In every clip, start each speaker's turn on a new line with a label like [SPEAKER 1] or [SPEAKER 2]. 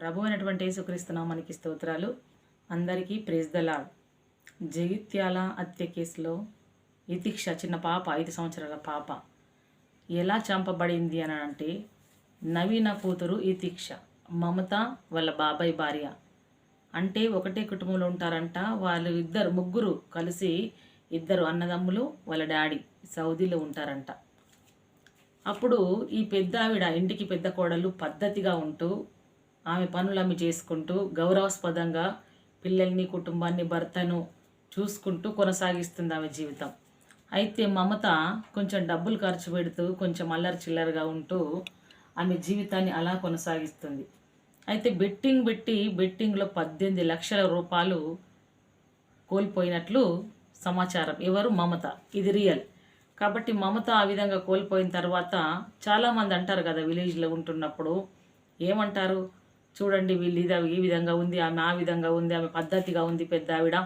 [SPEAKER 1] ప్రభు అయినటువంటి యేసుక్రీస్తు మనకి స్తోత్రాలు. అందరికీ ప్రేజ్ ద లాడ్. జగిత్యాల హత్య కేసులో ఇతిక్ష చిన్న పాప ఐదు సంవత్సరాల పాప. ఎలా చంపబడింది అని అంటే నవీన కూతురు ఇతిక్ష మమత వాళ్ళ బాబాయ్ భార్య. అంటే ఒకటే కుటుంబంలో ఉంటారంట వాళ్ళు ఇద్దరు ముగ్గురు కలిసి ఇద్దరు అన్నదమ్ములు వాళ్ళ డాడీ సౌదీలో ఉంటారంట. అప్పుడు ఈ పెద్ద ఆవిడ ఇంటికి పెద్ద కోడలు పద్ధతిగా ఉంటూ ఆమె పనులు ఆమె చేసుకుంటూ గౌరవాస్పదంగా పిల్లల్ని కుటుంబాన్ని భర్తను చూసుకుంటూ కొనసాగిస్తుంది ఆమె జీవితం. అయితే మమత కొంచెం డబ్బులు ఖర్చు పెడుతూ కొంచెం అల్లరి చిల్లరగా ఉంటూ ఆమె జీవితాన్ని అలా కొనసాగిస్తుంది. అయితే బెట్టింగ్ పెట్టి బెట్టింగ్లో పద్దెనిమిది లక్షల రూపాయలు కోల్పోయినట్లు సమాచారం. ఎవరు? మమత. ఇది రియల్. కాబట్టి మమత ఆ విధంగా కోల్పోయిన తర్వాత చాలామంది అంటారు కదా విలేజ్లో ఉంటున్నప్పుడు ఏమంటారు? చూడండి వీళ్ళు ఇది ఈ విధంగా ఉంది ఆమె ఆ విధంగా ఉంది ఆమె పద్ధతిగా ఉంది పెద్ద ఆవిడ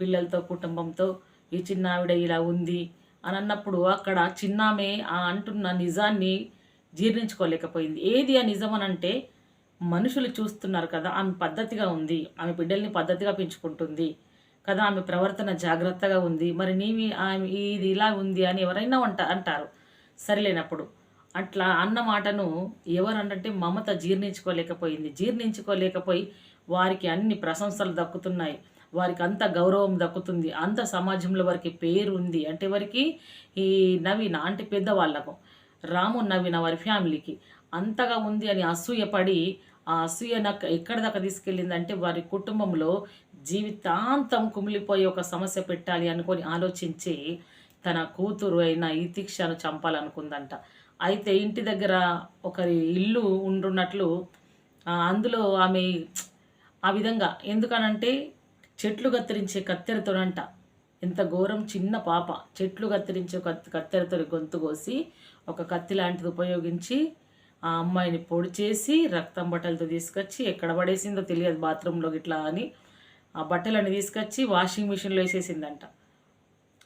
[SPEAKER 1] పిల్లలతో కుటుంబంతో ఈ చిన్న ఆవిడ ఇలా ఉంది అని అన్నప్పుడు అక్కడ చిన్నామె ఆ అంటున్న నిజాన్ని జీర్ణించుకోలేకపోయింది. ఏది ఆ నిజం అని అంటే మనుషులు చూస్తున్నారు కదా ఆమె పద్ధతిగా ఉంది ఆమె బిడ్డల్ని పద్ధతిగా పెంచుకుంటుంది కదా ఆమె ప్రవర్తన జాగ్రత్తగా ఉంది మరి నీవి ఆమె ఇది ఇలా ఉంది అని ఎవరైనా అంటారు. సరిలేనప్పుడు అట్లా అన్న మాటను ఎవరంటే మమత జీర్ణించుకోలేకపోయింది. జీర్ణించుకోలేకపోయి వారికి అన్ని ప్రశంసలు దక్కుతున్నాయి. వారికి అంత గౌరవం దక్కుతుంది. అంత సమాజంలో వారికి పేరు ఉంది. అంటే వారికి ఈ నవీన అంటే పెద్దవాళ్ళకు రాము నవీన వారి ఫ్యామిలీకి అంతగా ఉంది అని అసూయపడి ఆ అసూయ నాకు ఎక్కడి దాకా తీసుకెళ్ళిందంటే వారి కుటుంబంలో జీవితాంతం కుమిలిపోయి ఒక సమస్య పెట్టాలి అనుకొని ఆలోచించి తన కూతురు అయిన ఈతీక్షను చంపాలనుకుందంట. అయితే ఇంటి దగ్గర ఒకరి ఇల్లు ఉండున్నట్లు అందులో ఆమె ఆ విధంగా. ఎందుకనంటే చెట్లు కత్తిరించే కత్తెరతోనంట. ఎంత ఘోరం చిన్న పాప. చెట్లు కత్తిరించే కత్తి కత్తెరతో గొంతు కోసి ఒక కత్తి లాంటిది ఉపయోగించి ఆ అమ్మాయిని పొడి చేసి రక్తం బట్టలతో తీసుకొచ్చి ఎక్కడ పడేసిందో తెలియదు బాత్రూంలో ఇట్లా అని ఆ బట్టలని తీసుకొచ్చి వాషింగ్ మిషన్లో వేసేసిందంట.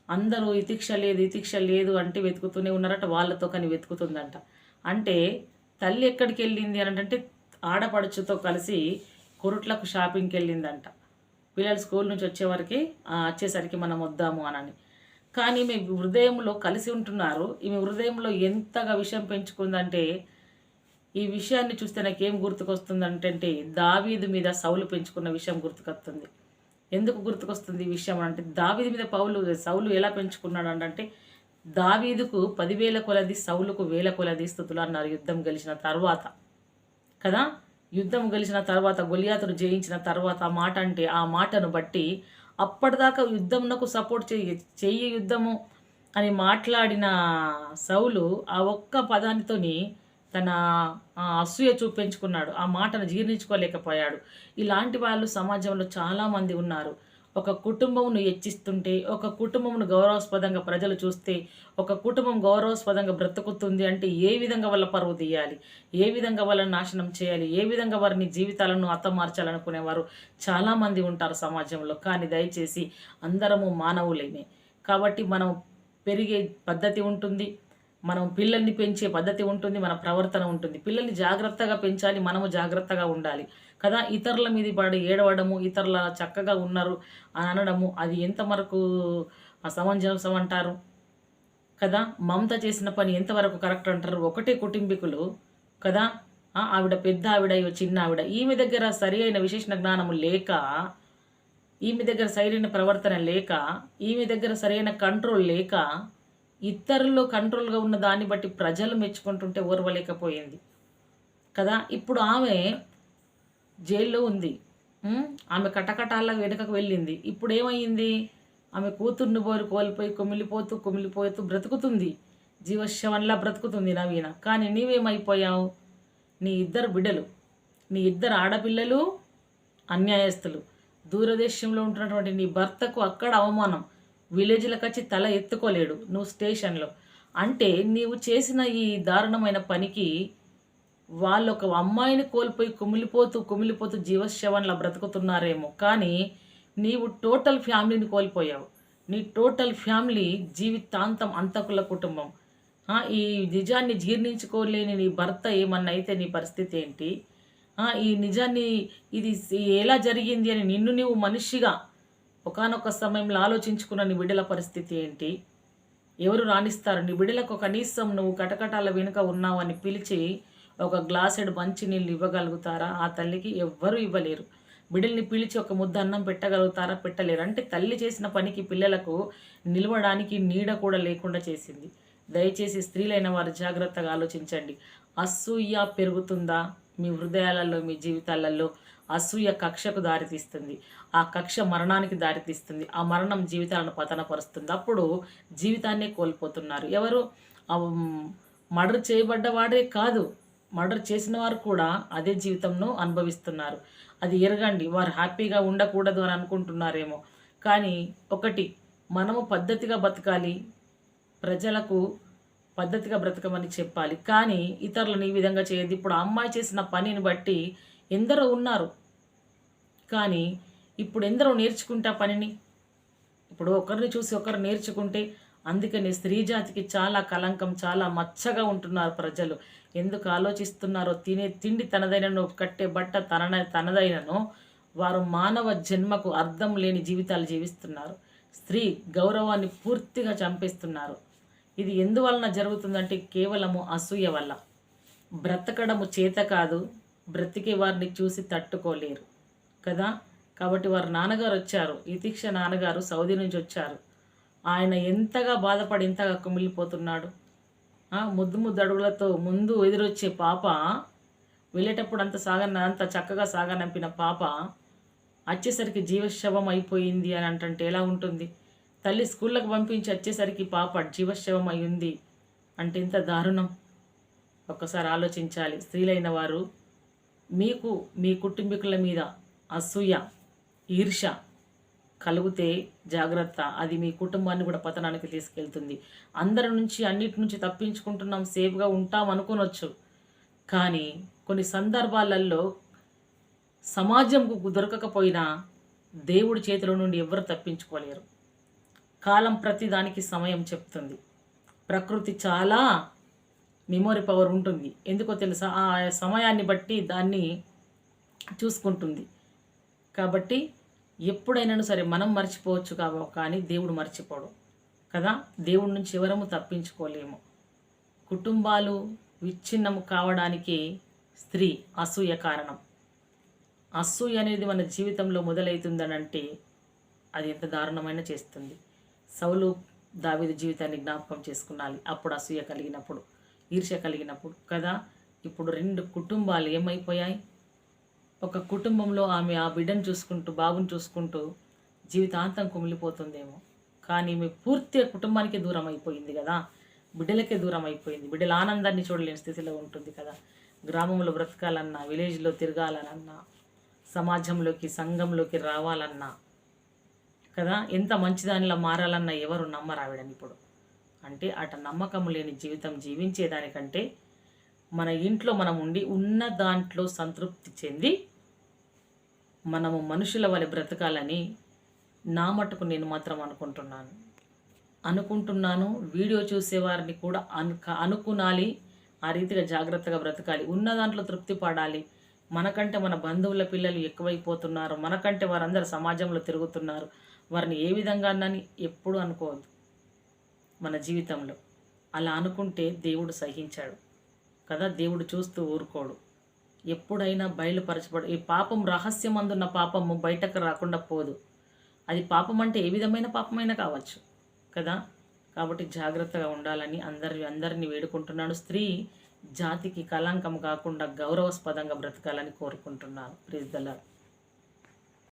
[SPEAKER 1] అందరూ ఇతిక్ష లేదు ఇతిక్ష లేదు అంటే వెతుకుతూనే ఉన్నారట వాళ్ళతో కానీ వెతుకుతుందంట. అంటే తల్లి ఎక్కడికి వెళ్ళింది అని అంటే ఆడపడుచుతో కలిసి కొరుట్లకు షాపింగ్కి వెళ్ళిందంట. పిల్లలు స్కూల్ నుంచి వచ్చేవరకు వచ్చేసరికి మనం వద్దాము అనని. కానీ మీ హృదయంలో కలిసి ఉంటున్నారు ఈమె హృదయంలో ఎంతగా విషయం పెంచుకుందంటే ఈ విషయాన్ని చూస్తే నాకేం గుర్తుకొస్తుందంటే దావీదు మీద సౌలు పెంచుకున్న విషయం గుర్తుకొస్తుంది. ఎందుకు గుర్తుకొస్తుంది ఈ విషయం అంటే దావీదు మీద పౌలు సౌలు ఎలా పెంచుకున్నాడు అంటే దావీదుకు పదివేల కొలది సౌలుకు వేల కొలది స్థుతులు అన్నారు యుద్ధం గెలిచిన తర్వాత. కదా? యుద్ధం గెలిచిన తర్వాత గొలియాతును జయించిన తర్వాత ఆ మాట అంటే ఆ మాటను బట్టి అప్పటిదాకా యుద్ధంనకు సపోర్ట్ చేయి చెయ్యి యుద్ధము అని మాట్లాడిన సౌలు ఆ ఒక్క పదానితోని తన అసూయ చూపించుకున్నాడు. ఆ మాటను జీర్ణించుకోలేకపోయాడు. ఇలాంటి వాళ్ళు సమాజంలో చాలామంది ఉన్నారు. ఒక కుటుంబమును హెచ్చిస్తుంటే ఒక కుటుంబమును గౌరవాస్పదంగా ప్రజలు చూస్తే ఒక కుటుంబం గౌరవాస్పదంగా బ్రతుకుతుంది అంటే ఏ విధంగా వాళ్ళ పరువు తీయాలి? ఏ విధంగా వాళ్ళని నాశనం చేయాలి? ఏ విధంగా వారిని జీవితాలను అత్తమార్చాలనుకునేవారు చాలామంది ఉంటారు సమాజంలో. కానీ దయచేసి అందరము మానవులేమే. కాబట్టి మనం పెరిగే పద్ధతి ఉంటుంది. మనం పిల్లల్ని పెంచే పద్ధతి ఉంటుంది మన ప్రవర్తన ఉంటుంది. పిల్లల్ని జాగ్రత్తగా పెంచాలి మనము జాగ్రత్తగా ఉండాలి. కదా? ఇతరుల మీద పడి ఏడవడము ఇతరుల చక్కగా ఉన్నారు అని అనడము అది ఎంతవరకు సమంజసం అంటారు? కదా? మమత చేసిన పని ఎంతవరకు కరెక్ట్ అంటారు? ఒకటే కుటుంబీకులు కదా? ఆవిడ పెద్ద ఆవిడ చిన్న ఆవిడ. ఈమె దగ్గర సరి అయిన విశేషణ జ్ఞానము లేక ఈమె దగ్గర సరైన ప్రవర్తన లేక ఈమె దగ్గర సరైన కంట్రోల్ లేక ఇతరుల్లో కంట్రోల్గా ఉన్న దాన్ని బట్టి ప్రజలు మెచ్చుకుంటుంటే ఓర్వలేకపోయింది కదా? ఇప్పుడు ఆమె జైల్లో ఉంది. ఆమె కటకటాల వెనుకకు వెళ్ళింది. ఇప్పుడు ఏమైంది? ఆమె కూతుర్ని బోరు కోల్పోయి కుమిలిపోతూ కుమిలిపోతూ బ్రతుకుతుంది. జీవశవంలా బ్రతుకుతుంది నవీన. కానీ నీవేమైపోయావు? నీ ఇద్దరు బిడ్డలు నీ ఇద్దరు ఆడపిల్లలు అన్యాయస్తులు. దూరదేశంలో ఉంటున్నటువంటి నీ భర్తకు అక్కడ అవమానం. విలేజ్లకు వచ్చి తల ఎత్తుకోలేడు నువ్వు స్టేషన్లో. అంటే నీవు చేసిన ఈ దారుణమైన పనికి వాళ్ళు ఒక అమ్మాయిని కోల్పోయి కుమిలిపోతూ కుమిలిపోతూ జీవశవంలా బ్రతుకుతున్నారేమో. కానీ నీవు టోటల్ ఫ్యామిలీని కోల్పోయావు. నీ టోటల్ ఫ్యామిలీ జీవితాంతం అంతకుల కుటుంబం. ఈ నిజాన్ని జీర్ణించుకోలేని నీ భర్త ఏమన్నా అయితే నీ పరిస్థితి ఏంటి? ఈ నిజాన్ని ఇది ఎలా జరిగింది అని నిన్ను నీవు మనిషిగా ఒకానొక సమయంలో ఆలోచించుకున్న నీ బిడ్డల పరిస్థితి ఏంటి? ఎవరు రాణిస్తారు? నీ బిడ్డలకు కనీసం నువ్వు కటకటాల వెనుక ఉన్నావని పిలిచి ఒక గ్లాసెడ్ మంచి నీళ్ళు ఇవ్వగలుగుతారా? ఆ తల్లికి ఎవ్వరూ ఇవ్వలేరు. బిడ్డల్ని పిలిచి ఒక ముద్ద అన్నం పెట్టగలుగుతారా? పెట్టలేరు. అంటే తల్లి చేసిన పనికి పిల్లలకు నిలవడానికి నీడ కూడా లేకుండా చేసింది. దయచేసి స్త్రీలైన వారు జాగ్రత్తగా ఆలోచించండి. అసూయ పెరుగుతుందా మీ హృదయాలలో మీ జీవితాలలో? అసూయ కక్షకు దారితీస్తుంది. ఆ కక్ష మరణానికి దారితీస్తుంది. ఆ మరణం జీవితాలను పతనపరుస్తుంది. అప్పుడు జీవితాన్నే కోల్పోతున్నారు. ఎవరు? మర్డర్ చేయబడ్డవాడే కాదు. మర్డర్ చేసిన వారు కూడా అదే జీవితంను అనుభవిస్తున్నారు. అది ఎరగండి. వారు హ్యాపీగా ఉండకూడదు అని అనుకుంటున్నారేమో. కానీ ఒకటి మనము పద్ధతిగా బతకాలి. ప్రజలకు పద్ధతిగా బ్రతకమని చెప్పాలి. కానీ ఇతరులను ఈ విధంగా చేయదు ఇప్పుడు అమ్మాయి చేసిన పనిని బట్టి ఎందరో ఉన్నారు. కానీ ఇప్పుడు ఎందరో నేర్చుకుంటా పనిని? ఇప్పుడు ఒకరిని చూసి ఒకరు నేర్చుకుంటే అందుకని స్త్రీ జాతికి చాలా కలంకం చాలా మచ్చగా ఉంటున్నారు ప్రజలు. ఎందుకు ఆలోచిస్తున్నారో తినే తిండి తనదైనను కట్టే బట్ట తన తనదైనను వారు మానవ జన్మకు అర్థం లేని జీవితాలు జీవిస్తున్నారు. స్త్రీ గౌరవాన్ని పూర్తిగా చంపేస్తున్నారు. ఇది ఎందువలన జరుగుతుందంటే కేవలము అసూయ వల్ల. బ్రతకడము చేత కాదు బ్రతికే వారిని చూసి తట్టుకోలేరు. కదా? కాబట్టి వారు నాన్నగారు వచ్చారు. ఇతిక్ష నాన్నగారు సౌదీ నుంచి వచ్చారు. ఆయన ఎంతగా బాధపడి ఇంతగా కుమిలిపోతున్నాడు? ముద్దు ముద్దు అడుగులతో ముందు ఎదురొచ్చే పాప వెళ్ళేటప్పుడు అంత సాగన అంత చక్కగా సాగనంపిన పాప వచ్చేసరికి జీవశవం అయిపోయింది అని అంటే ఎలా ఉంటుంది? తల్లి స్కూళ్ళకు పంపించి వచ్చేసరికి పాప జీవశవం అయి ఉంది అంటే ఇంత దారుణం. ఒక్కసారి ఆలోచించాలి. స్త్రీలైన వారు మీకు మీ కుటుంబీకుల మీద అసూయ ఈర్ష కలిగితే జాగ్రత్త. అది మీ కుటుంబాన్ని కూడా పతనానికి తీసుకెళ్తుంది. అందరి నుంచి అన్నిటి నుంచి తప్పించుకుంటున్నాం సేఫ్గా ఉంటాం అనుకోనొచ్చు. కానీ కొన్ని సందర్భాలలో సమాజంకు దొరకకపోయినా దేవుడి చేతిలో నుండి ఎవరు తప్పించుకోలేరు. కాలం ప్రతిదానికి సమయం చెప్తుంది. ప్రకృతి చాలా మెమొరీ పవర్ ఉంటుంది. ఎందుకో తెలుసా? ఆ సమయాన్ని బట్టి దాన్ని చూసుకుంటుంది. కాబట్టి ఎప్పుడైనా సరే మనం మర్చిపోవచ్చు కాబో కానీ దేవుడు మర్చిపోడు. కదా? దేవుడి నుంచి ఎవరము తప్పించుకోలేము. కుటుంబాలు విచ్ఛిన్నము కావడానికి స్త్రీ అసూయ కారణం. అసూయ అనేది మన జీవితంలో మొదలవుతుందనంటే అది ఎంత దారుణమైన చేస్తుంది. సౌలు దావిద జీవితాన్ని జ్ఞాపకం చేసుకున్నాలి అప్పుడు అసూయ కలిగినప్పుడు. ఈర్ష్య కలిగినప్పుడు కదా? ఇప్పుడు రెండు కుటుంబాలు ఏమైపోయాయి? ఒక కుటుంబంలో ఆమె ఆ బిడ్డను చూసుకుంటూ బాబుని చూసుకుంటూ జీవితాంతం కుమిలిపోతుందేమో. కానీ ఈమె పూర్తిగా కుటుంబానికి దూరం అయిపోయింది కదా? బిడ్డలకే దూరం అయిపోయింది. బిడ్డల ఆనందాన్ని చూడలేని స్థితిలో ఉంటుంది కదా? గ్రామంలో బ్రతకాలన్నా విలేజ్లో తిరగాలన్నా సమాజంలోకి సంఘంలోకి రావాలన్నా కదా? ఎంత మంచిదానిలా మారాలన్నా ఎవరు నమ్మరు ఆవిడని ఇప్పుడు? అంటే అట నమ్మకం లేని జీవితం జీవించేదానికంటే మన ఇంట్లో మనం ఉండి ఉన్న దాంట్లో సంతృప్తి చెంది మనము మనుషుల వలె బ్రతకాలని నా మటుకు నేను మాత్రం అనుకుంటున్నాను. అనుకుంటున్నాను వీడియో చూసేవారిని కూడా అను అనుకునాలి ఆ రీతిగా జాగ్రత్తగా బ్రతకాలి ఉన్న దాంట్లో తృప్తి పడాలి. మనకంటే మన బంధువుల పిల్లలు ఎక్కువైపోతున్నారు మనకంటే వారందరూ సమాజంలో తిరుగుతున్నారు వారిని ఏ విధంగా అన్నని ఎప్పుడు అనుకోవద్దు. మన జీవితంలో. అలా అనుకుంటే దేవుడు సహించాడు. కదా? దేవుడు చూస్తూ ఊరుకోడు. ఎప్పుడైనా బయలుపరచబడు ఈ పాపం రహస్యం అందున్న పాపము బయటకు రాకుండా పోదు. అది పాపం అంటే ఏ విధమైన పాపమైనా కావచ్చు. కదా? కాబట్టి జాగ్రత్తగా ఉండాలని అందరి అందరినీ వేడుకుంటున్నాను. స్త్రీ జాతికి కళంకం కాకుండా గౌరవస్పదంగా బ్రతకాలని కోరుకుంటున్నాను. ప్లీజ్